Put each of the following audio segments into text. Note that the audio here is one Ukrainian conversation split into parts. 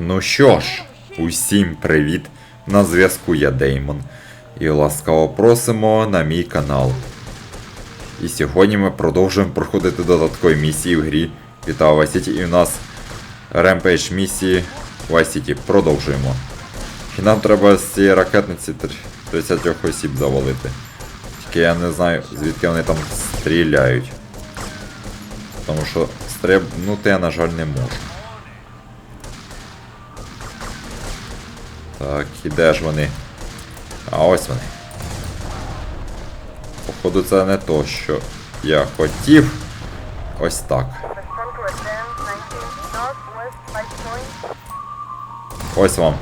Ну що ж, усім привіт! На зв'язку я Деймон. І ласкаво просимо на мій канал. І сьогодні ми продовжуємо проходити додаткові місії в грі Vice City. І в нас ремпейдж місії City. Продовжуємо. І нам треба з цієї ракетниці 30 осіб завалити. Тільки я не знаю, звідки вони там стріляють. Тому що стрибнути я, на жаль, не можу. Так, і де ж вони? А ось вони. Походу, це не то, що я хотів. Ось так. Respond to advance 19 northwest 5 point. Ось вам.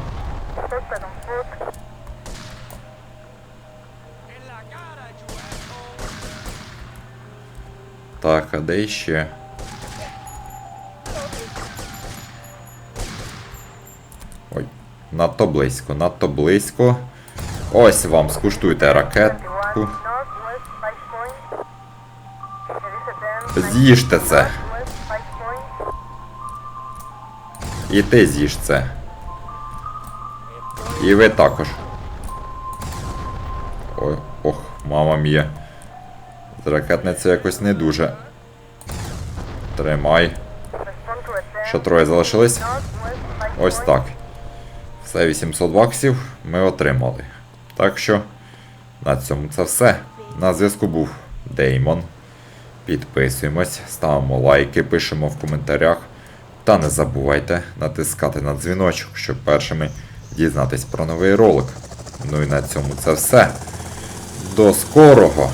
Так, а де ще? Ой, надто близько, надто близько. Ось вам, скуштуйте 21 ракетку. northwest 5 point. There is advance З'їжте це. northwest 5 point. І ти з'їж це. І ви також. Ой, ох, мама мія. З ракетницею якось не дуже. Тримай. Ще троє залишились. Ось так. Все 800 баксів ми отримали. Так що на цьому це все. На зв'язку був Деймон. Підписуємось, ставимо лайки, пишемо в коментарях. Та не забувайте натискати на дзвіночок, щоб першими дізнатись про новий ролик. Ну і на цьому це все. До скорого!